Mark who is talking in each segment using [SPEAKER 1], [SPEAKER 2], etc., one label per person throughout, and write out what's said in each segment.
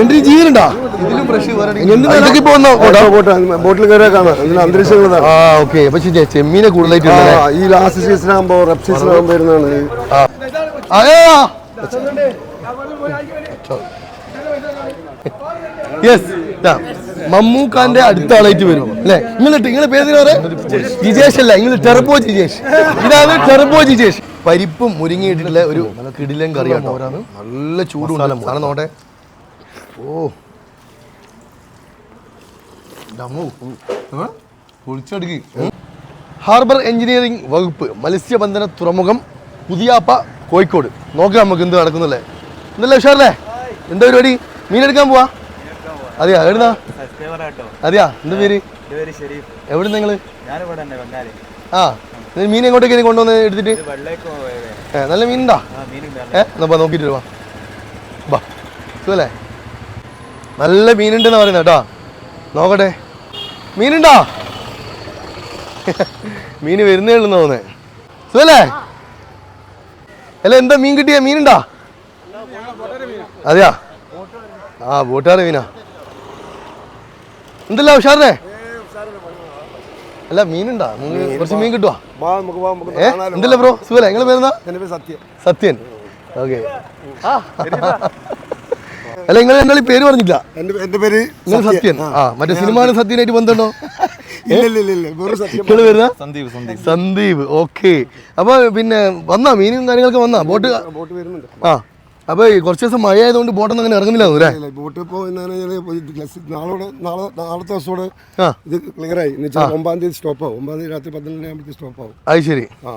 [SPEAKER 1] എന്റെ ജീവനുണ്ടാ
[SPEAKER 2] ഇതിലും ഫ്രഷ്
[SPEAKER 1] ഇതൊക്കെ ഇപ്പൊ വന്നോ
[SPEAKER 3] ബോട്ടിൽ കയറിയാൽ കാണാം. ഇതിന് അന്തരീക്ഷങ്ങളതാണ്
[SPEAKER 1] ആ ഓക്കെ. പക്ഷെ ചെമ്മീനെ കൂടുതലായിട്ട്
[SPEAKER 3] ആ, ഈ ലാസ്റ്റ് സീസൺ ആകുമ്പോ റബ് സീസൺ ആകുമ്പോ വരുന്നതാണ്.
[SPEAKER 1] ആ. അയ്യോ യെസ് മമ്മൂക്കാന്റെ അടുത്ത ആളായിട്ട് വരും. അല്ലെ? നിങ്ങൾ നിങ്ങളെ പേര് പറയാ? ജിജേഷ് അല്ല നിങ്ങൾ ടെർബോ ജിജേഷ്. ഇതാണ് ടെർബോ ജിജേഷ്. പരിപ്പും മുരിങ്ങിയിട്ടുള്ള ഒരു കിടിലൻ കറിയാണ് നല്ല ചൂടുണ്ടല്ലോ കാരണം നോട്ടെ ഓ. പൊളിച്ചടുക്കി ഹാർബർ എഞ്ചിനീയറിംഗ് വകുപ്പ് മത്സ്യബന്ധന തുറമുഖം പുതിയാപ്പ കോഴിക്കോട്. നോക്കാം നമുക്ക് എന്ത് നടക്കുന്നല്ലേ എന്തല്ലേ ഉഷാറല്ലേ? എന്താ പരിപാടി? മീനെടുക്കാൻ പോവാ? അതെയാ എവിടുന്നാ? അതെയാ എന്താ പേര്? എവിടെ
[SPEAKER 4] നിങ്ങൾ?
[SPEAKER 1] ആ മീൻ എങ്ങോട്ടേക്ക് കൊണ്ടുവന്ന് എടുത്തിട്ട്? നല്ല
[SPEAKER 4] ആ മീനും
[SPEAKER 1] ഏ എന്നാ നോക്കിട്ട് വാ. സുഖല്ലേ? നല്ല മീനുണ്ടെന്ന് പറയുന്നത് കേട്ടോ. നോക്കട്ടെ. മീനുണ്ടോ? മീന് വരുന്നേ ഉള്ളു തോന്നേ സുഖല്ലേ? അല്ല എന്താ മീൻ കിട്ടിയ? മീനുണ്ടാ? അതെയാ? ആ ബോട്ടാറ് മീനാ. എന്തല്ല ഉഷാറിനെ? അല്ല മീനുണ്ടാ? കുറച്ച് മീൻ കിട്ടുവാ. എന്തല്ല ബ്രോ? സുഖല്ലേ? നിങ്ങളെ പേരെന്താ?
[SPEAKER 3] സത്യൻ.
[SPEAKER 1] സത്യൻ. ഓക്കെ. അല്ല നിങ്ങൾ എന്നാൽ പേര് പറഞ്ഞില്ല
[SPEAKER 3] എന്റെ പേര്
[SPEAKER 1] നിങ്ങൾ സത്യൻ. ആ മറ്റേ സിനിമ സത്യനായിട്ട് ബന്ധമുണ്ടോ?
[SPEAKER 4] സന്ദീപ് സന്ദീപ്.
[SPEAKER 1] സന്ദീപ് ഓക്കെ. അപ്പൊ പിന്നെ വന്നാ മീനും കാര്യങ്ങളൊക്കെ വന്നാ? ബോട്ട്
[SPEAKER 3] ബോട്ട് വരുന്നുണ്ട്.
[SPEAKER 1] ആ അപ്പൊ കുറച്ച് ദിവസം മഴ ആയതുകൊണ്ട് ബോട്ടൊന്നും അങ്ങനെ ഇറങ്ങുന്നില്ല അല്ലേ?
[SPEAKER 3] ബോട്ട് ഇപ്പോൾ എന്നാണ് നാളെ നാളെ നാളത്തെ ദിവസത്തോടെ ഇത് ക്ലിയർ ആയി. ഒമ്പതാം തീയതി സ്റ്റോപ്പ് ആവും. ഒമ്പതാം തീയതി രാത്രി പന്ത്രണ്ട് ആകുമ്പോഴത്തേക്ക് സ്റ്റോപ്പ് ആവും.
[SPEAKER 1] അത് ശരി.
[SPEAKER 3] ആ.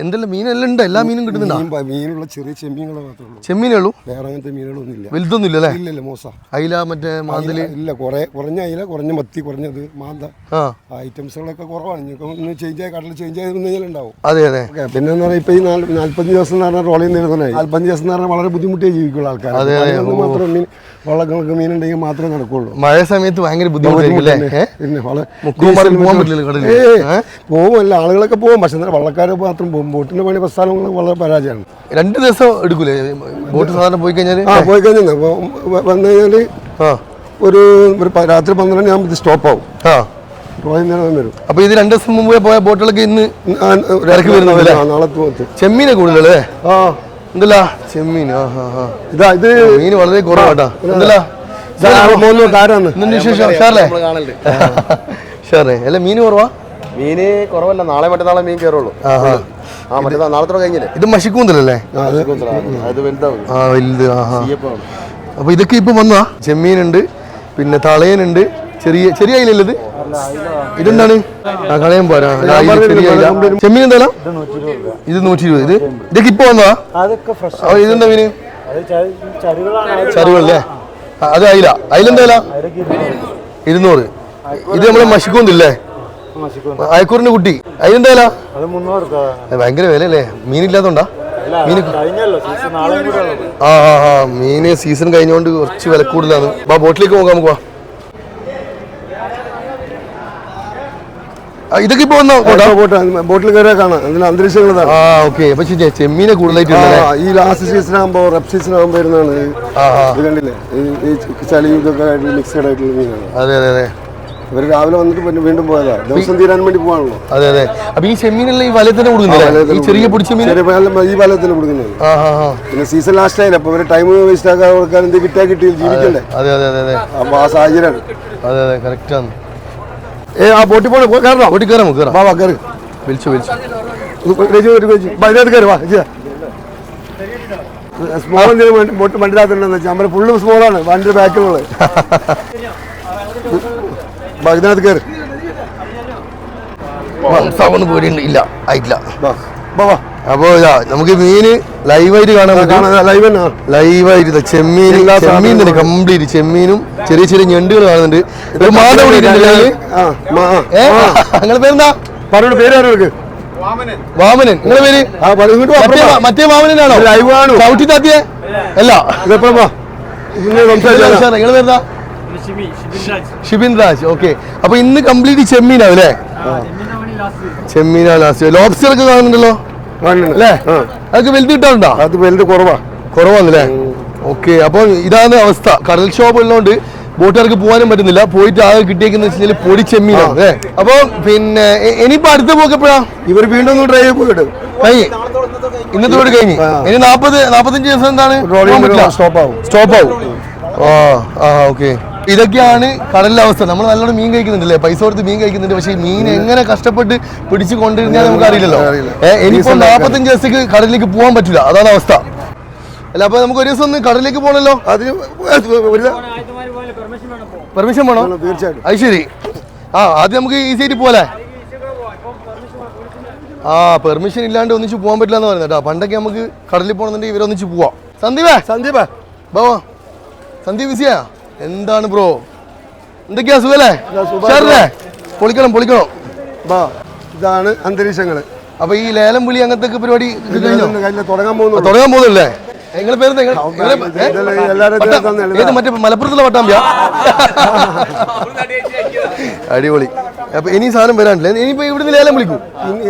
[SPEAKER 1] എന്തെല്ലാം? മീനെല്ലാം ഉണ്ട്? എല്ലാ മീനും കിട്ടുന്നുണ്ടോ?
[SPEAKER 3] മീനുള്ള ചെറിയ ചെമ്മീനുകളെ മാത്രമേ ഉള്ളൂ.
[SPEAKER 1] ചെമ്മീനേ ഉള്ളൂ?
[SPEAKER 3] വേറെ അങ്ങനത്തെ മീനുകളൊന്നും ഇല്ല
[SPEAKER 1] വലുതൊന്നും ഇല്ല അല്ലേ?
[SPEAKER 3] ഇല്ല ഇല്ല മോശ.
[SPEAKER 1] അയില മറ്റേ മാന്തൽ?
[SPEAKER 3] ഇല്ല കുറെ കുറഞ്ഞ അയില കുറഞ്ഞ മത്തി കുറഞ്ഞത് മാന്ത.
[SPEAKER 1] ആ.
[SPEAKER 3] ഐറ്റംസുകളൊക്കെ കുറവാണ്. ഇനിയിപ്പോൾ ഒന്ന് ചേഞ്ച് ആയി കടൽ ചേഞ്ച് ആയി കഴിഞ്ഞാൽ ഉണ്ടാവും.
[SPEAKER 1] അതെ അതെ.
[SPEAKER 3] പിന്നെ എന്ന് ഈ നാല് നാല്പഞ്ച് ദിവസം എന്ന് പറഞ്ഞാൽ ദിവസം എന്ന് പറഞ്ഞാൽ വളരെ ബുദ്ധിമുട്ടിയേ ജീവിക്കുള്ള ആൾക്കാർ. മാത്രം മീൻ വള്ളങ്ങൾക്ക് മീനുണ്ടെങ്കിൽ മാത്രമേ നടക്കുള്ളൂ.
[SPEAKER 1] മഴ സമയത്ത് ഭയങ്കര?
[SPEAKER 3] പോകുമല്ല ആളുകളൊക്കെ പോകും പക്ഷെ എന്നാൽ വള്ളക്കാർ മാത്രം പോകും ബോട്ടിന്റെ പണി പ്രസ്ഥാനങ്ങൾ വളരെ പരാജയമാണ്.
[SPEAKER 1] രണ്ട് ദിവസം എടുക്കൂലേ? ബോട്ട് സാധാരണ പോയി കഴിഞ്ഞാൽ
[SPEAKER 3] ആ പോയി കഴിഞ്ഞാൽ വന്നു കഴിഞ്ഞാൽ ഒരു ഒരു രാത്രി പന്ത്രണ്ട് ആകുമ്പോൾ സ്റ്റോപ്പ് ആവും വരും.
[SPEAKER 1] അപ്പൊ ഇത് രണ്ട് ദിവസം മുമ്പ് പോയ ബോട്ടുകളൊക്കെ ഇന്ന് ഇറക്കി വരുന്നത്
[SPEAKER 3] നാളെ
[SPEAKER 1] ചെമ്മീനെ കൂടുതലല്ലേ?
[SPEAKER 3] ആ.
[SPEAKER 1] എന്തല്ല ചെമ്മീൻ ആ
[SPEAKER 3] ഇതാ ഇത്
[SPEAKER 1] മീൻ വളരെ കുറവാട്ടാ. എന്തല്ലാ ഷാറേ അല്ല മീൻ കുറവാ?
[SPEAKER 2] മീന് കുറവല്ല നാളെ മറ്റന്നാളെ മീൻ കയറുള്ളൂ.
[SPEAKER 1] ആ
[SPEAKER 2] മറ്റന്നാ നാളത്തോടെ കഴിഞ്ഞില്ലേ?
[SPEAKER 1] ഇത് മഷിക്കൂന്തലല്ലേ?
[SPEAKER 2] അത് വലുതാവും.
[SPEAKER 1] ആ വലുത് ആ അപ്പൊ ഇതൊക്കെ ഇപ്പൊ വന്നാ? ചെമ്മീനുണ്ട് പിന്നെ തളയനുണ്ട് ചെറിയ ചെറിയ അയിലല്ലേ ഇത്? ഇതെന്താണ്? ആ കളയാൻ പോരാ. ചെമ്മീൻ എന്താ ഇത് നൂറ്റി ഇരുപത് ഇത് ഇതൊക്കെ ഇപ്പൊ വന്നതാ?
[SPEAKER 5] അതൊക്കെ ഫ്രഷ്
[SPEAKER 1] ആ, ഇതെന്താ മീന്
[SPEAKER 5] അത് ച- ചരുകളാണ്
[SPEAKER 1] ചരുവല്ലേ അത് അയില. അയിലെന്താ വില ഇരുന്നൂറ് ഇത് നമ്മളെ മഷിക്കൊന്നില്ലേ? അയക്കൂറിന്റെ കുട്ടി. അയിലെന്താ വില ഭയങ്കര വിലയല്ലേ? മീനില്ലാത്തോണ്ടാ മീൻ
[SPEAKER 5] കഴിഞ്ഞല്ലോ. സീസൺ നാളെ കൂടെ ഉള്ളത്
[SPEAKER 1] ആ ആ ആ. മീന് സീസൺ കഴിഞ്ഞോണ്ട് കുറച്ച് വില കൂടുതലാണ് വാ ബോട്ടിലേക്ക് നോക്കാം നമുക്ക് വാ. ഇതൊക്കെ ഇപ്പൊ വന്നോ?
[SPEAKER 3] ബോട്ടിൽ കയറിയാൽ കാണാം. അതിന് അന്തരീക്ഷങ്ങൾ
[SPEAKER 1] ആ ഓക്കെ. പക്ഷെ ചെ- ചെമ്മീനെ കൂടുതലായിട്ട്
[SPEAKER 3] ഈ ലാസ്റ്റ് സീസൺ ആകുമ്പോ റെപ് സീസൺ ആകുമ്പോ വരുന്നതാണ് ഇത് കണ്ടില്ലേ? ഈ- ഈ ചളിയും ഇതൊക്കെ ആയിട്ടുള്ള മിക്സഡ് ആയിട്ടുള്ള മീനാണ്.
[SPEAKER 1] അതെ അതെ അതെ.
[SPEAKER 3] ഇവർ രാവിലെ വന്നിട്ട് പിന്നെ വീണ്ടും പോയതാ. ദിവസം തീരാൻ വേണ്ടി പോകാണല്ലോ
[SPEAKER 1] അതെ അതെ. അപ്പൊ ഈ ചെമ്മീനെല്ലാം ഈ കൊടുക്കുന്നില്ലേ? ഈ ചെറിയ പിടിച്ച മീൻ?
[SPEAKER 3] ഈ പാലത്തിൽ കൊടുക്കുന്നത് പിന്നെ സീസൺ ലാസ്റ്റ് ആയില്ല? അപ്പൊ ഇവർ ടൈം വേസ്റ്റ് ആക്കാൻ കൊടുക്കാൻ എന്ത് കിട്ടാ കിട്ടി ജീവിക്കണ്ടേ?
[SPEAKER 1] അതെ അതെ അതെ അതെ.
[SPEAKER 3] അപ്പൊ ആ സാഹചര്യമാണ്.
[SPEAKER 1] അതെ അതെ കറക്റ്റ് ആണ്.
[SPEAKER 3] ഏ ആ ബോട്ടിൽ പോണേ കയറണോ
[SPEAKER 1] ബോട്ടിൽ കയറാം കയറാം
[SPEAKER 3] വാ വാ കയറി
[SPEAKER 1] വിളിച്ചു വിളിച്ചു.
[SPEAKER 3] സ്മോൾ എന്തെങ്കിലും ബോട്ട് വണ്ടിനകത്തുണ്ടെന്ന് വെച്ചാൽ നമ്മുടെ ഫുള്ള് സ്മോളാണ് വണ്ടി ബാക്കിലുള്ളത്. ഇതിനകത്ത് കയറി
[SPEAKER 1] ഇല്ല ആയിട്ടില്ല.
[SPEAKER 3] വാ വാ.
[SPEAKER 1] അപ്പൊ ഇതാ നമുക്ക് മീന് ലൈവായിട്ട് കാണാൻ പറ്റും.
[SPEAKER 3] ലൈവ്
[SPEAKER 1] ലൈവായിട്ട് ചെമ്മീൻ ചെമ്മീൻ തന്നെ കംപ്ലീറ്റ് ചെമ്മീനും ചെറിയ ചെറിയ ഞണ്ടുകൾ കാണുന്നുണ്ട്. ഒരു മാത കൂടിയിട്ടുണ്ടല്ലേ
[SPEAKER 3] ആ മാ ആ.
[SPEAKER 1] ഏ നിങ്ങളെ പേരെന്താ?
[SPEAKER 3] പറഞ്ഞോട് പേര് ആരോക്ക്
[SPEAKER 1] വാമനൻ. നിങ്ങളെ പേര്? മറ്റേ വാമനനാണോ?
[SPEAKER 3] ലൈവ് ആണ്.
[SPEAKER 1] ചവിട്ടി താത്തിയെ? അല്ല.
[SPEAKER 3] ഇതെപ്പോഴും വാ. പിന്നെ സംസാരിച്ചാ.
[SPEAKER 1] നിങ്ങളെ പേരെന്താ? ഷിബിൻ രാജ്. ഓക്കെ. അപ്പൊ ഇന്ന് കംപ്ലീറ്റ് ചെമ്മീനാവും അല്ലേ? ചെമ്മീനാ ലാസ്റ്റ് ലോബ്സ്റ്റർ ഒക്കെ കാണുന്നുണ്ടല്ലോ. അല്ലേ?
[SPEAKER 3] ആ.
[SPEAKER 1] അതൊക്കെ വലുത് കിട്ടാറുണ്ടോ
[SPEAKER 3] അത് വലുത് കുറവാ.
[SPEAKER 1] കുറവാണല്ലേ? ഓക്കെ അപ്പൊ ഇതാണ് അവസ്ഥ. കടൽ ഉള്ളതുകൊണ്ട് ബോട്ടുകാർക്ക് പോകാനും പറ്റുന്നില്ല. പോയിട്ട് ആകെ കിട്ടിയേക്കുന്ന വെച്ചാൽ പൊടി ചെമ്മീനാണ് അല്ലേ? അപ്പൊ പിന്നെ ഇനിയിപ്പോ അടുത്ത പോക്കപ്പോഴാ
[SPEAKER 3] ഇവർ വീണ്ടും ഒന്ന് ഡ്രൈവ് പോയിട്ട്
[SPEAKER 1] കഴിഞ്ഞു. ഇന്നത്തെ വീട്
[SPEAKER 3] കഴിഞ്ഞു.
[SPEAKER 1] ഇനി നാപ്പത് നാപ്പത്തഞ്ച് ദിവസം എന്താണ്?
[SPEAKER 3] സ്റ്റോപ്പ് ആവും.
[SPEAKER 1] സ്റ്റോപ്പ് ആവും. ആ ആ ഓക്കെ. ഇതൊക്കെയാണ് കടലിലെ അവസ്ഥ. നമ്മൾ നല്ലോണം മീൻ കഴിക്കുന്നുണ്ടല്ലേ? പൈസ കൊടുത്ത് മീൻ കഴിക്കുന്നുണ്ട്. പക്ഷേ ഈ മീൻ എങ്ങനെ കഷ്ടപ്പെട്ട് പിടിച്ചു കൊണ്ടിരുന്നാൽ നമുക്ക് അറിയില്ലല്ലോ. ഇനിയിപ്പോ
[SPEAKER 3] Season
[SPEAKER 1] നാപ്പത്തഞ്ച് ദിവസത്തേക്ക് കടലിലേക്ക് പോകാൻ പറ്റില്ല അതാണ് അവസ്ഥ. അല്ല അപ്പൊ നമുക്ക് ഒരു ദിവസം ഒന്ന് കടലിലേക്ക് പോകണല്ലോ
[SPEAKER 3] അതിന്
[SPEAKER 1] പെർമിഷൻ വേണോ
[SPEAKER 3] വേണം, തീർച്ചയായിട്ടും.
[SPEAKER 1] അത് ശരി. ആ ആദ്യം നമുക്ക് ഈസി ആയിട്ട് പോലെ ആ പെർമിഷൻ ഇല്ലാണ്ട് ഒന്നിച്ച് പോകാൻ പറ്റില്ല എന്ന് പറയുന്നത് കേട്ടോ. പണ്ടൊക്കെ നമുക്ക് കടലിൽ പോകണമെന്നുണ്ടെങ്കിൽ ഇവരൊന്നിച്ച് പോവാം. സന്ദീപേ?
[SPEAKER 3] സന്ദീപ.
[SPEAKER 1] ബാവാ. സന്ദീപ് വിസിയാ എന്താണ് ബ്രോ? എന്തൊക്കെയാ സുഖല്ലേ. ഷെയറല്ലേ പൊളിക്കണം പൊളിക്കണം.
[SPEAKER 3] ബാ ഇതാണ് അന്തരീക്ഷങ്ങൾ
[SPEAKER 1] അപ്പൊ ഈ ലേലം വിളി അങ്ങനത്തെ പരിപാടി
[SPEAKER 3] തുടങ്ങാൻ പോകുന്നു.
[SPEAKER 1] തുടങ്ങാൻ പോകുന്നില്ലേ നിങ്ങളെ പേര് ഏത് മറ്റേ മലപ്പുറത്തുള്ള വട്ടാമ്പ്യ? അടിപൊളി. അപ്പൊ ഇനി സാധനം വരാനില്ല? ഇനിയിപ്പോ ഇവിടുന്ന് ലേലം വിളിക്കും.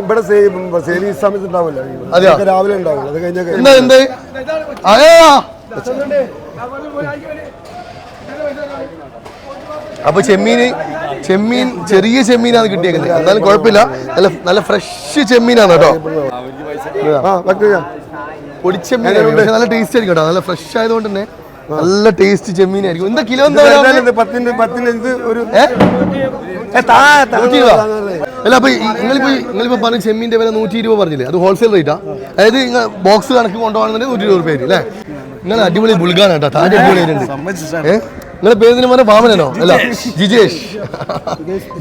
[SPEAKER 3] ഇവിടെ സേ- സെയിൽ ഈ സമയത്ത് ഉണ്ടാവില്ല.
[SPEAKER 1] അതെയോ?
[SPEAKER 3] രാവിലെ ഉണ്ടാവും അത് കഴിഞ്ഞ
[SPEAKER 1] എന്താ? എന്ത് അയ്യോ അപ്പൊ ചെമ്മീൻ ചെമ്മീൻ ചെറിയ ചെമ്മീനാണ് കിട്ടിയേക്കുന്നത്. എന്നാലും കുഴപ്പമില്ല. നല്ല നല്ല ഫ്രഷ് ചെമ്മീനാണ് കേട്ടോ. പക്ഷെ നല്ല ടേസ്റ്റ് ആയിരിക്കും കേട്ടോ. നല്ല ഫ്രഷ് ആയതുകൊണ്ട് തന്നെ നല്ല ടേസ്റ്റ് ചെമ്മീൻ ആയിരിക്കും എന്താ
[SPEAKER 3] കിലോ.
[SPEAKER 1] അല്ല അപ്പൊ നിങ്ങളിപ്പോ നിങ്ങളിപ്പോ പറഞ്ഞ ചെമ്മീന്റെ വില നൂറ്റി ഇരുപത് പറഞ്ഞില്ലേ? അത് ഹോൾസെയിൽ റേറ്റാ അതായത് നിങ്ങൾ ബോക്സ് കണക്ക് കൊണ്ടുപോകണമെന്നുണ്ടെങ്കിൽ നൂറ്റി ഇരുപത് റുപ്യ അല്ലേ? നിങ്ങൾ അടിപൊളി ബുൾഗാണ് കേട്ടോ. താഴെ അടിപൊളി ഏ? നിങ്ങളെ പേര് തന്നെ പറഞ്ഞ വാമനനോ? അല്ല ജിജേഷ്.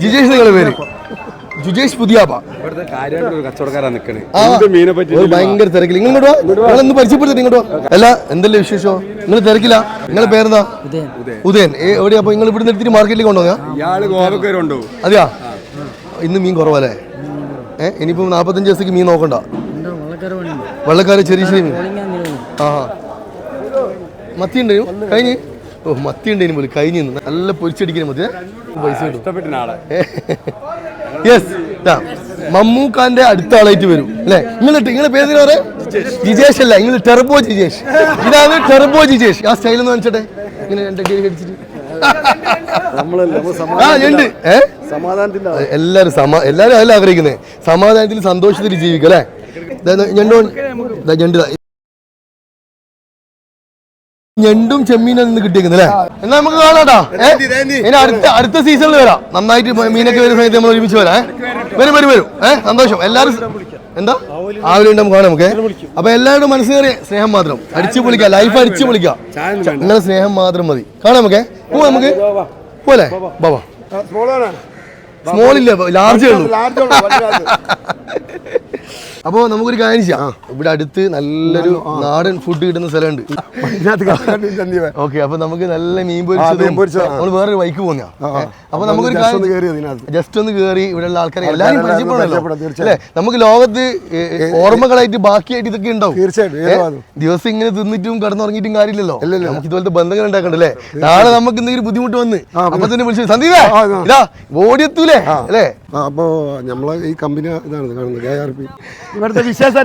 [SPEAKER 1] ജിജേഷ് നിങ്ങളുടെ പേര്? ജുജേഷ് പുതിയാപ്പ. ഭയങ്കര തിരക്കിൽ ഇങ്ങോട്ട് വാ. നിങ്ങൾ ഒന്ന് പരിചയപ്പെടുത്തി ഇങ്ങോട്ട് വാ. അല്ല എന്തല്ലേ വിശേഷോ? നിങ്ങൾ തിരക്കില്ല നിങ്ങളുടെ പേരെന്താ? ഉദയൻ. എവിടെയാ? അപ്പൊ നിങ്ങൾ ഇവിടെ എടുത്തിട്ട് മാർക്കറ്റിലേക്ക് കൊണ്ടുപോകാ
[SPEAKER 6] ഇയാൾ ഗോവക്കാരുണ്ടോ
[SPEAKER 1] അതെയാ? ഇന്ന് മീൻ കുറവല്ലേ? ഏ ഇനിയിപ്പോ നാപ്പത്തഞ്ച് ദിവസത്തേക്ക് മീൻ നോക്കണ്ട. വെള്ളക്കാര് ചെറിയ ചെറിയ മീൻ. ആ മത്തി ഉണ്ട് കഴിഞ്ഞ്. ഓ മത്തി ഉണ്ട് പോലും. കഴിഞ്ഞു നിന്ന്. നല്ല പൊരിച്ചടിക്കുന്ന മതി. പൈസ
[SPEAKER 6] ഇഷ്ടപ്പെട്ട ആളെ.
[SPEAKER 1] യെസ് മമ്മൂക്കാന്റെ അടുത്ത ആളായിട്ട് വരും. അല്ലേ? നിങ്ങൾ നിങ്ങളെ പേര് പറയാ? ജിജേഷ് അല്ല നിങ്ങൾ ടെർബോ ജിജേഷ്. ഇതാണ് ടെർബോ ജിജേഷ്. ആ സ്റ്റൈൽ എന്ന് വെച്ചിട്ടെ ഇങ്ങനെ രണ്ട് അടിച്ചിട്ട് കടിച്ചിട്ട്. ഉണ്ട്. എല്ലാരും സമാ എല്ലാരും അതല്ല ആഗ്രഹിക്കുന്നത് സമാധാനത്തിൽ സന്തോഷത്തിൽ ജീവിക്കല്ലേ ഞണ്ടോ ദാ ഞണ്ട് ദാ. ഞണ്ടും ചെമ്മീനും നിന്ന് കിട്ടിയേക്കുന്നത് അല്ലേ? എന്നാ നമുക്ക് കാണാട്ടാ? ഇനി അടുത്ത അടുത്ത സീസണിൽ വരാം. നന്നായിട്ട് മീനൊക്കെ വരുന്ന സമയത്ത് നമ്മൾ ഒരുമിച്ച് വരാം? വരും വരും വരും. ഏഹ് സന്തോഷം. എല്ലാവരും എന്താ? ആവിലെ നമുക്ക് കാണാം നമുക്ക്. അപ്പൊ എല്ലാവരുടെ മനസ്സിൽ കയറി സ്നേഹം മാത്രം. അടിച്ചു പൊളിക്കാം ലൈഫ് അടിച്ചു പൊളിക്കാം. നിങ്ങളെ സ്നേഹം മാത്രം മതി. കാണാം നമുക്ക്. പോവാ നമുക്ക്. പോലെ ബാബാ സ്മോൾ ഇല്ല ലാർജേ ഉള്ളൂ.
[SPEAKER 3] ഉള്ളൂ.
[SPEAKER 1] അപ്പോൾ നമുക്കൊരു കാര്യം ചെയ്യാം. ഇവിടെ അടുത്ത് നല്ലൊരു നാടൻ ഫുഡ് കിട്ടുന്ന സ്ഥലമുണ്ട്. ഓക്കെ അപ്പൊ നമുക്ക് നല്ല മീൻ
[SPEAKER 3] പൊരിച്ചു
[SPEAKER 1] പൊരിച്ചതും നമ്മൾ വേറൊരു വൈക്ക് പോകുന്ന. അപ്പൊ നമുക്കൊരു ജസ്റ്റ് ഒന്ന് കയറി ഇവിടെയുള്ള ആൾക്കാരെ എല്ലാവരും
[SPEAKER 3] എല്ലാവരും
[SPEAKER 1] പരിചയപ്പെടണല്ലോ അല്ലേ? നമുക്ക് ലോകത്ത് ഓർമ്മകളായിട്ട് ബാക്കിയായിട്ട് ഇതൊക്കെ ഉണ്ടാവും.
[SPEAKER 3] തീർച്ചയായിട്ടും.
[SPEAKER 1] ദിവസം ഇങ്ങനെ തിന്നിട്ടും കടന്നുറങ്ങിയിട്ടും കാര്യമില്ലല്ലോ. നമുക്ക് ഇതുപോലത്തെ ബന്ധങ്ങൾ ഉണ്ടാക്കണ്ടല്ലേ? നാളെ നമുക്ക് എന്തെങ്കിലും ബുദ്ധിമുട്ട് വന്ന്. അപ്പൊ തന്നെ വിളിച്ചു സന്ദീപേ. ഇതാ ഓടിയെത്തൂലേ? അല്ലേ?
[SPEAKER 3] അപ്പോ നമ്മളെ ഈ കമ്പനി ഇതാണ് കാണുന്നത് കെ ആർ പി ഇവിടുത്തെ വിശേഷ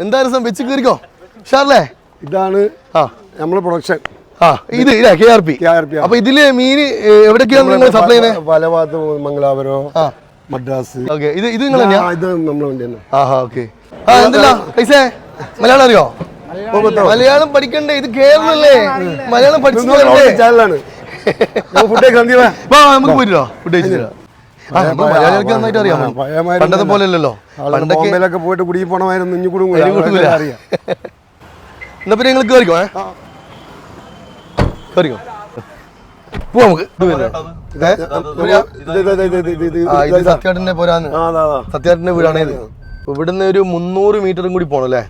[SPEAKER 1] എന്തായാലും വെച്ച് കീറിക്കോ. ഷാർലേ
[SPEAKER 3] ഇതാണ്
[SPEAKER 1] ആ.
[SPEAKER 3] നമ്മളെ പ്രൊഡക്ഷൻ
[SPEAKER 1] ആ ഇത് കെ ആർ പി. അപ്പൊ ഇതിൽ മീൻ എവിടേക്കാണ് നിങ്ങൾ സപ്ലൈ ചെയ്യുന്നത്
[SPEAKER 3] പല ഭാഗത്ത് മംഗലാപുരം
[SPEAKER 1] ആ.
[SPEAKER 3] മദ്രാസ്.
[SPEAKER 1] ഓക്കെ. ഇത് ഇത് നിങ്ങൾ
[SPEAKER 3] ഇത്
[SPEAKER 1] ആഹാ ഓക്കെ. ആ എന്തല്ല? പൈസേ? മലയാളം അറിയോ? മലയാളം പഠിക്കണ്ടേ? ഇത് കേരളല്ലേ? മലയാളം പഠിച്ചു
[SPEAKER 3] ചാനലാണ്
[SPEAKER 1] നമുക്ക് ഫുഡ് മലയാളികൾക്ക് നന്നായിട്ട് അറിയാം. പണ്ടത്തെ പോലെ അല്ലല്ലോ പണ്ടൊക്കെ
[SPEAKER 3] പോയിട്ട് കുടുങ്ങി പോണമായിരുന്നു. അറിയാം.
[SPEAKER 1] എന്നാ പിന്നെ നിങ്ങൾ പോവാ നമുക്ക്. സത്യാട്ടിന്റെ പോരാന്ന്. സത്യാട്ടിന്റെ വീടാണ് ഇത്. ഇവിടുന്ന് ഒരു മുന്നൂറ് മീറ്ററും കൂടി
[SPEAKER 3] പോണല്ലേ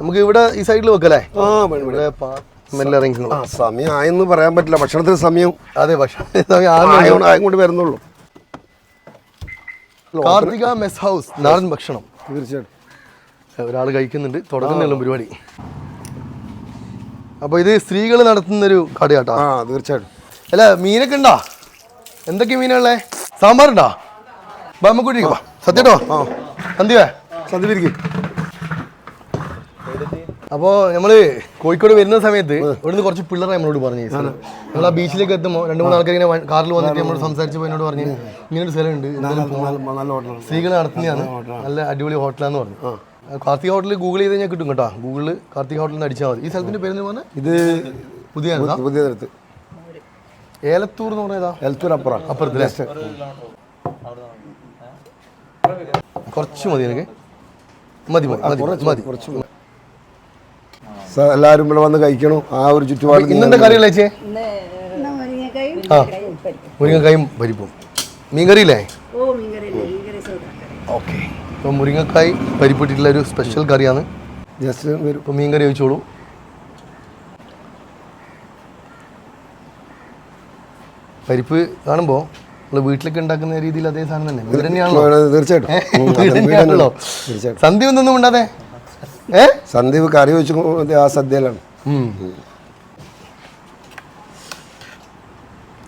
[SPEAKER 1] നമുക്ക് ഇവിടെ ഈ സൈഡിൽ വെക്കല്ലേ?
[SPEAKER 3] വേണം.
[SPEAKER 1] ഇവിടെ സ്മെല്ല് ഇറങ്ങി
[SPEAKER 3] ആ സമയം ആയെന്ന് പറയാൻ പറ്റില്ല. ഭക്ഷണത്തിന് സമയം
[SPEAKER 1] അതെ
[SPEAKER 3] ഭക്ഷണം. ആയും? കൊണ്ട് വരുന്നുള്ളൂ.
[SPEAKER 1] Karthika mess house. നാടൻ ഭക്ഷണം.
[SPEAKER 3] തീർച്ചയായിട്ടും
[SPEAKER 1] ഒരാൾ കഴിക്കുന്നുണ്ട് തുടങ്ങുന്നുള്ള പരിപാടി. അപ്പൊ ഇത് സ്ത്രീകൾ നടത്തുന്നൊരു കടയാട്ടോ.
[SPEAKER 3] ആ തീർച്ചയായിട്ടും.
[SPEAKER 1] അല്ല മീനൊക്കെ ഉണ്ടോ? എന്തൊക്കെ മീനുള്ളേ സാമ്പാറുണ്ടോ? ബാമ്മക്കുട്ടി സത്യട്ടോ ആ. സന്ധ്യ
[SPEAKER 3] സന്ദീപിരിക്കും
[SPEAKER 1] അപ്പോ നമ്മൾ കോഴിക്കോട് വരുന്ന സമയത്ത് ഇവിടുന്ന് കുറച്ച് പിള്ളേർ നമ്മളോട് പറഞ്ഞു നമ്മൾ ആ ബീച്ചിലേക്ക് എത്തുമ്പോൾ രണ്ട് മൂന്ന് ആൾക്കാർ ഇങ്ങനെ കാറിൽ വന്നിട്ട് നമ്മൾ സംസാരിച്ച് എന്നോട് പറഞ്ഞു ഇങ്ങനൊരു ഒരു സ്ഥലമുണ്ട് സ്ത്രീകൾ നടത്തുന്നതാണ്. നല്ല അടിപൊളി ഹോട്ടലാന്ന് പറഞ്ഞു. കാർത്തിക ഹോട്ടലിൽ ഗൂഗിൾ ചെയ്ത് ഞാൻ കിട്ടും കേട്ടോ. ഗൂഗിളിൽ കാർത്തിക ഹോട്ടലിൽ അടിച്ചാൽ മതി. ഈ സ്ഥലത്തിന്റെ പേര് പറഞ്ഞാൽ
[SPEAKER 3] ഇത്
[SPEAKER 1] പുതിയ
[SPEAKER 3] പുതിയ തരത്ത്
[SPEAKER 1] ഏലത്തൂർ എന്ന് പറഞ്ഞതാ
[SPEAKER 3] ഏലത്തൂർ അപ്പുറം.
[SPEAKER 1] അപ്പുറത്തില്ലേ കുറച്ച് മതി എനിക്ക് മതി മതി മതി മതി.
[SPEAKER 3] കുറച്ച് സ- എല്ലാവരും ഇവിടെ വന്ന് കഴിക്കണം. ആ ഒരു ചുറ്റുപാട്
[SPEAKER 1] ഇന്നെന്താ കറി കഴിച്ചേ
[SPEAKER 7] ഇന്ന് മുരിങ്ങക്കായും
[SPEAKER 1] ആ.
[SPEAKER 7] പരിപ്പും.
[SPEAKER 1] മുരിങ്ങക്കായും പരിപ്പും. മീൻകറിയില്ലേ? ഓക്കെ. ഇപ്പൊ മുരിങ്ങക്കായ് പരിപ്പിട്ടിട്ടുള്ള ഒരു സ്പെഷ്യൽ കറിയാണ്.
[SPEAKER 3] ജസ്റ്റ് വരും.
[SPEAKER 1] ഇപ്പോൾ മീൻകറി ഒഴിച്ചോളൂ. പരിപ്പ് കാണുമ്പോൾ നമ്മൾ വീട്ടിലൊക്കെ ഉണ്ടാക്കുന്ന രീതിയിൽ അതേ സാധനം തന്നെ. വീട് തന്നെയാണല്ലോ.
[SPEAKER 3] തീർച്ചയായിട്ടും.
[SPEAKER 1] സന്ധ്യ ഒന്നും ഉണ്ടാതെ ഏ?
[SPEAKER 3] സന്ദീപ് കറി വെച്ച് ആ സദ്യയിലാണ്.
[SPEAKER 1] നിങ്ങൾ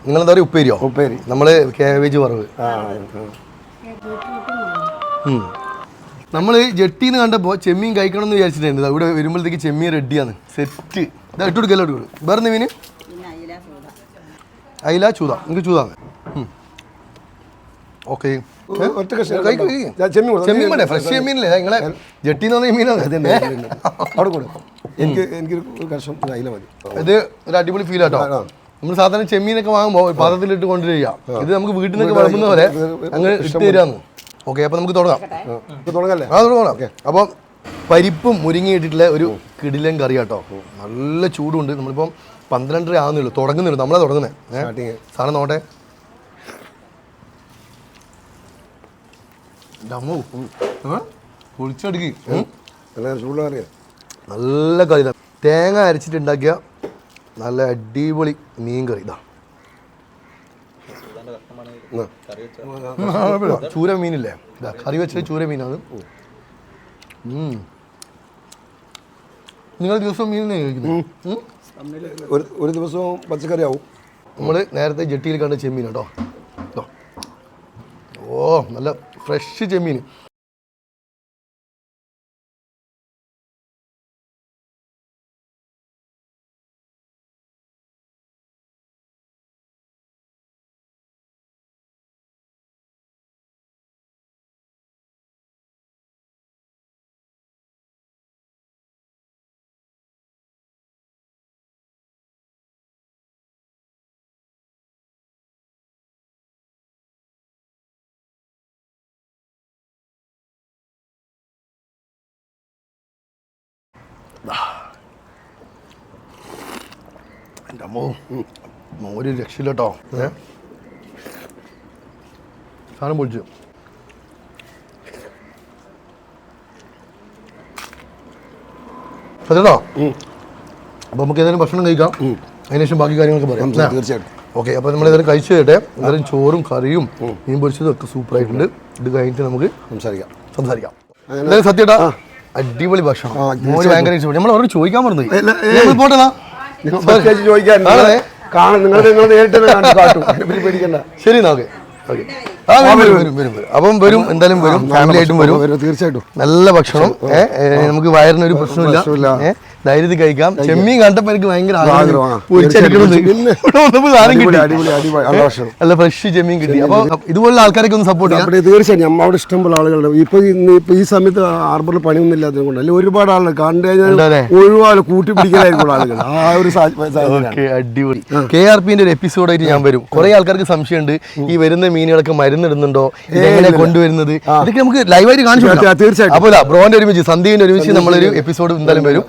[SPEAKER 1] നിങ്ങളെന്താ പറയുക ഉപ്പേരിയോ?
[SPEAKER 3] ഉപ്പേരി.
[SPEAKER 1] നമ്മൾ കേബേജ് വറവ്. നമ്മൾ ജെട്ടിന്ന് കണ്ടപ്പോ ചെമ്മീൻ കഴിക്കണം എന്ന് വിചാരിച്ചിട്ടുണ്ട് ഇവിടെ വരുമ്പോഴത്തേക്ക് ചെമ്മീൻ റെഡിയാണ് സെറ്റ് ഇതാ ഇട്ട് കൊടുക്കല്ലോ ഇട്ട് കൊടുക്കും. വേറെ മീന്?
[SPEAKER 7] അയില
[SPEAKER 1] ചൂത. നിങ്ങൾക്ക് ചൂതാണ്? ഓക്കെ
[SPEAKER 3] ഒറ്റ കഷ്ണം ഞാൻ ചെമ്മീൻ കൊടുത്തു.
[SPEAKER 1] ചെമ്മീൻ വേണ്ടേ ഫ്രഷ് ചെമ്മീനല്ലേ? നിങ്ങളെ ജെട്ടിന്ന് പറഞ്ഞ മീനാണ്
[SPEAKER 3] അതുതന്നെ, അതുതന്നെ. അവിടെ കൊടുക്കും. എനിക്ക് എനിക്ക് ഒരു കഷ്ണം അയില മതി.
[SPEAKER 1] ഇത് ഒരു അടിപൊളി ഫീൽ ആട്ടോ. നമ്മൾ സാധാരണ ചെമ്മീനൊക്കെ വാങ്ങുമ്പോൾ പാത്രത്തിലിട്ട് കൊണ്ടുവരിക ഇത് നമുക്ക് വീട്ടിൽ നിന്നൊക്കെ വിളമ്പുന്ന പോലെ അങ്ങ് ഇട്ട് തരാന്ന്. ഓക്കെ അപ്പൊ നമുക്ക് തുടങ്ങാം.
[SPEAKER 3] ഇപ്പൊ തുടങ്ങല്ലേ?
[SPEAKER 1] ആ തുടങ്ങാം അപ്പോൾ പരിപ്പും മുരിങ്ങി ഇട്ടിട്ടുള്ള ഒരു കിടിലൻ കറി കേട്ടോ നല്ല ചൂടുണ്ട്. നമ്മളിപ്പം പന്ത്രണ്ടര ആവുന്നുള്ളൂ തുടങ്ങുന്നുള്ളൂ നമ്മളെ തുടങ്ങുന്നത്
[SPEAKER 3] സാറേ
[SPEAKER 1] സാധനം നോട്ടെ അമ്മോ പൊളിച്ചടുക്കി
[SPEAKER 3] നല്ല
[SPEAKER 1] കറി തേങ്ങ അരച്ചിട്ട് ഉണ്ടാക്കിയ നല്ല അടിപൊളി മീൻ കറി ഇതാ ചൂര മീനില്ലേ? ഇതാ കറി വെച്ചത് ചൂര മീനാണ്. നിങ്ങൾ ദിവസവും മീൻ
[SPEAKER 3] ഒരു ഒരു ദിവസവും പച്ചക്കറി ആവും
[SPEAKER 1] നമ്മൾ നേരത്തെ ജെട്ടിയിൽ കണ്ട ചെമ്മീൻ കേട്ടോ. ഓ നല്ല ഫ്രഷ് ചെമ്മീൻ എന്റെ അമ്മോ മോര് രക്ഷയില്ല കേട്ടോ ഏ? സാധനം പൊളിച്ചു. അതെട്ടോ അപ്പോൾ നമുക്ക് ഏതെങ്കിലും ഭക്ഷണം കഴിക്കാം. അതിനുശേഷം ബാക്കി കാര്യങ്ങളൊക്കെ പറയാം?
[SPEAKER 3] തീർച്ചയായിട്ടും.
[SPEAKER 1] ഓക്കെ അപ്പോൾ നമ്മൾ ഏതായാലും കഴിച്ചു കേട്ടെ എന്തായാലും ചോറും കറിയും മീൻ പൊരിച്ചതും ഒക്കെ സൂപ്പർ ആയിട്ടുണ്ട് ഇത് കഴിഞ്ഞിട്ട് നമുക്ക്
[SPEAKER 3] സംസാരിക്കാം.
[SPEAKER 1] സംസാരിക്കാം. എന്തായാലും സത്യട്ടാ അടിപൊളി ഭക്ഷണം. മോര് ഭയങ്കര ഇഷ്ടപ്പെട്ടു. നമ്മൾ അവരോട് ചോദിക്കാൻ
[SPEAKER 3] പറഞ്ഞു.
[SPEAKER 1] പോട്ടെന്നാ
[SPEAKER 3] ചോദിക്കാൻ? കാണും നിങ്ങൾ നിങ്ങൾ നേരിട്ട് തന്നെ കാണിച്ച് കാട്ടും. അതിനെപ്പറ്റി പേടിക്കണ്ട.
[SPEAKER 1] ശരി ഓക്കെ. അപ്പം വരും എന്തായാലും വരും. ഫാമിലി ആയിട്ടും വരും.
[SPEAKER 3] തീർച്ചയായിട്ടും.
[SPEAKER 1] നല്ല ഭക്ഷണം. നമുക്ക് വയറിന് ഒരു പ്രശ്നമില്ല. ധൈര്യത്തിൽ കഴിക്കാം. ചെമ്മീൻ കണ്ടപ്പോ എനിക്ക് ഭയങ്കര
[SPEAKER 3] നല്ല
[SPEAKER 1] ഫ്രഷ് ചെമ്മീൻ കിട്ടി. അപ്പൊ ഇതുപോലുള്ള ആൾക്കാരൊക്കെ ഒന്ന് സപ്പോർട്ട് ചെയ്യാം.
[SPEAKER 3] തീർച്ചയായും അവിടെ ഇഷ്ടംപോലെ ആളുകളുടെ ഇപ്പൊ ഈ സമയത്ത് ഹാർബറിൽ പണിയൊന്നും ഇല്ലാത്തത് കൊണ്ട് അല്ലെങ്കിൽ ഒരുപാട് ആളുകൾ കണ്ടു കഴിഞ്ഞാൽ
[SPEAKER 1] ഉണ്ടല്ലേ?
[SPEAKER 3] ഒഴിവാൽ കൂട്ടി പിടിക്കലായിരിക്കും ആളുകൾ. ആ ഒരു
[SPEAKER 1] അടിപൊളി. കെ ആർ പിന്റെ ഒരു എപ്പിസോഡായിട്ട് ഞാൻ വരും. കുറെ ആൾക്കാർക്ക് സംശയമുണ്ട്. ഈ വരുന്ന മീനുകളൊക്കെ മരുന്നിടുന്നുണ്ടോ? എങ്ങനെ കൊണ്ടുവരുന്നത്? ഇതൊക്കെ നമുക്ക് ലൈവായിട്ട് കാണിച്ചു തീർച്ചയായിട്ടും
[SPEAKER 3] തീർച്ചയായും, തീർച്ചയായും.
[SPEAKER 1] അപ്പോൾ ബ്രോന്റെ ഒരുമിച്ച് സന്ദീപിന്റെ ഒരുമിച്ച് നമ്മളൊരു എപ്പിസോഡ് എന്തായാലും വരും.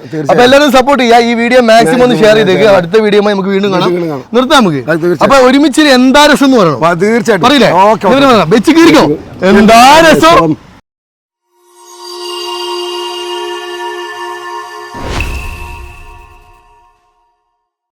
[SPEAKER 1] എല്ലാവരും സപ്പോർട്ട് ചെയ്യുക. ഈ വീഡിയോ മാക്സിമം ഒന്ന് ഷെയർ ചെയ്തേക്ക്. അടുത്ത വീഡിയോ നമുക്ക് വീണ്ടും കാണാം. നിർത്താം നമുക്ക്. അപ്പൊ ഒരുമിച്ച് എന്താ രസം എന്ന് പറയണം.
[SPEAKER 3] തീർച്ചയായിട്ടും.
[SPEAKER 1] പറയില്ലേ. വെച്ച് കീറിക്കോ. എന്താ രസം?